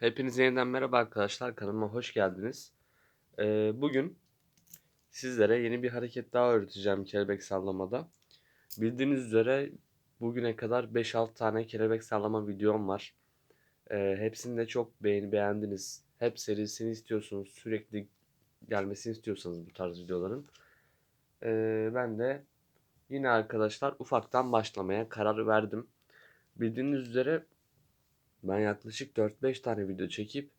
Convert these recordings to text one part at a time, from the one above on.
Hepinize yeniden merhaba arkadaşlar. Kanalıma hoş geldiniz. Ee, bugün sizlere yeni bir hareket daha öğreteceğim kelebek sallamada. Bildiğiniz üzere bugüne kadar 5-6 tane kelebek sallama videom var. Ee, hepsini de çok beğeni beğendiniz. Hep serisini istiyorsunuz. Sürekli gelmesini istiyorsanız bu tarz videoların. Ee, ben de yine arkadaşlar ufaktan başlamaya karar verdim. Bildiğiniz üzere ben yaklaşık 4-5 tane video çekip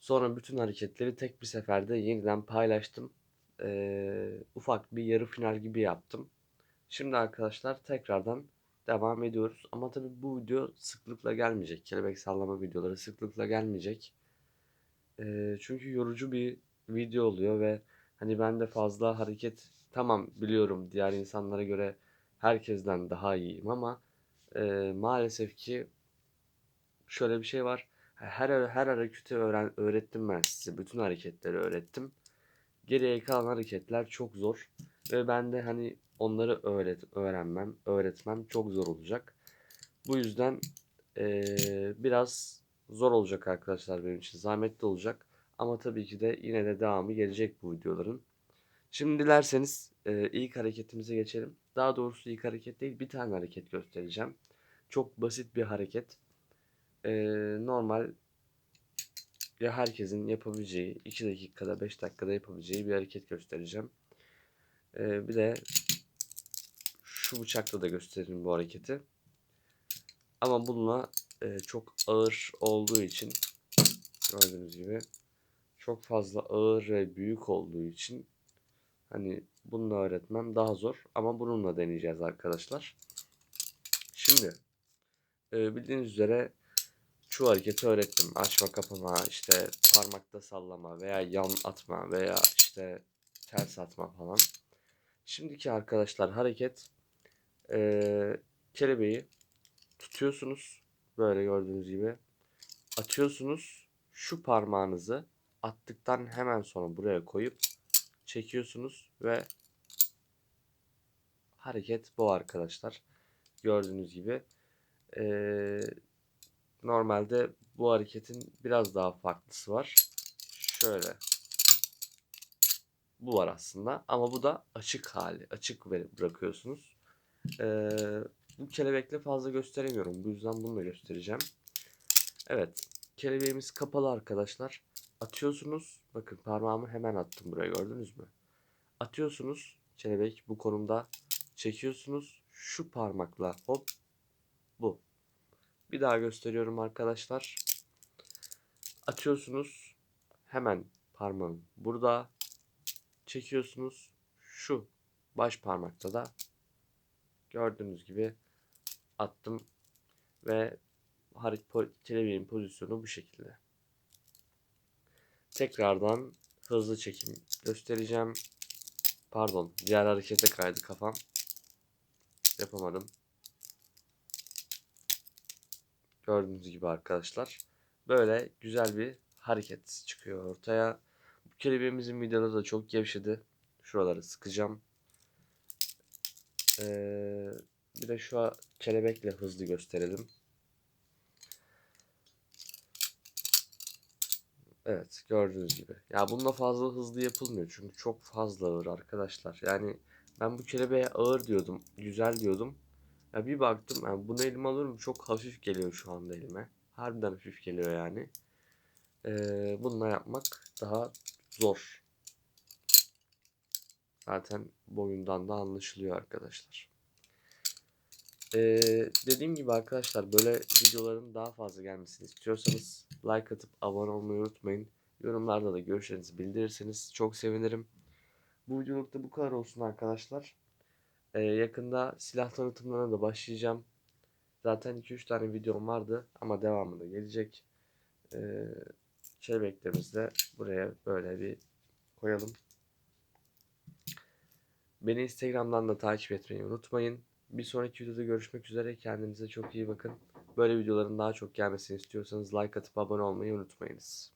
sonra bütün hareketleri tek bir seferde yeniden paylaştım. Ee, ufak bir yarı final gibi yaptım. Şimdi arkadaşlar tekrardan devam ediyoruz. Ama tabi bu video sıklıkla gelmeyecek. Kelebek sallama videoları sıklıkla gelmeyecek. Ee, çünkü yorucu bir video oluyor ve hani ben de fazla hareket tamam biliyorum diğer insanlara göre herkesten daha iyiyim ama e, maalesef ki şöyle bir şey var. Her her hareketi öğren öğrettim ben size. Bütün hareketleri öğrettim. Geriye kalan hareketler çok zor ve ben de hani onları öğret öğrenmem, öğretmem çok zor olacak. Bu yüzden eee, biraz zor olacak arkadaşlar benim için. Zahmetli olacak. Ama tabii ki de yine de devamı gelecek bu videoların. Şimdi dilerseniz eee, ilk hareketimize geçelim. Daha doğrusu ilk hareket değil bir tane hareket göstereceğim. Çok basit bir hareket e, normal ya herkesin yapabileceği 2 dakikada 5 dakikada yapabileceği bir hareket göstereceğim. E, bir de şu bıçakla da göstereyim bu hareketi. Ama bununla e, çok ağır olduğu için gördüğünüz gibi çok fazla ağır ve büyük olduğu için hani bununla öğretmem daha zor ama bununla deneyeceğiz arkadaşlar. Şimdi e, bildiğiniz üzere şu hareketi öğrettim. Açma kapama, işte parmakta sallama veya yan atma veya işte ters atma falan. Şimdiki arkadaşlar hareket ee, kelebeği tutuyorsunuz. Böyle gördüğünüz gibi. Atıyorsunuz. Şu parmağınızı attıktan hemen sonra buraya koyup çekiyorsunuz ve hareket bu arkadaşlar. Gördüğünüz gibi. Ee, Normalde bu hareketin biraz daha farklısı var. Şöyle. Bu var aslında ama bu da açık hali. Açık bırakıyorsunuz. Ee, bu kelebekle fazla gösteremiyorum. Bu yüzden bunu da göstereceğim. Evet. Kelebeğimiz kapalı arkadaşlar. Atıyorsunuz. Bakın parmağımı hemen attım buraya gördünüz mü? Atıyorsunuz. Kelebek bu konumda. Çekiyorsunuz. Şu parmakla hop. Bir daha gösteriyorum arkadaşlar. Açıyorsunuz. Hemen parmağım burada. Çekiyorsunuz. Şu baş parmakta da gördüğünüz gibi attım ve kelebeğin pozisyonu bu şekilde. Tekrardan hızlı çekim göstereceğim. Pardon, diğer harekete kaydı kafam. Yapamadım. Gördüğünüz gibi arkadaşlar. Böyle güzel bir hareket çıkıyor ortaya. Bu kelebeğimizin vidaları da çok gevşedi. Şuraları sıkacağım. Ee, bir de şu kelebekle hızlı gösterelim. Evet gördüğünüz gibi. Ya bununla fazla hızlı yapılmıyor çünkü çok fazla ağır arkadaşlar. Yani ben bu kelebeğe ağır diyordum, güzel diyordum. Ya bir baktım yani bunu elime alıyorum çok hafif geliyor şu anda elime. Harbiden hafif geliyor yani. Ee, bununla yapmak daha zor. Zaten boyundan da anlaşılıyor arkadaşlar. Ee, dediğim gibi arkadaşlar böyle videoların daha fazla gelmesini istiyorsanız like atıp abone olmayı unutmayın. Yorumlarda da görüşlerinizi bildirirseniz çok sevinirim. Bu videoluk da bu kadar olsun arkadaşlar. Ee, yakında silah tanıtımlarına da başlayacağım. Zaten 2-3 tane videom vardı ama devamı da gelecek. Ee, kelebeklerimizi de buraya böyle bir koyalım. Beni Instagram'dan da takip etmeyi unutmayın. Bir sonraki videoda görüşmek üzere. Kendinize çok iyi bakın. Böyle videoların daha çok gelmesini istiyorsanız like atıp abone olmayı unutmayınız.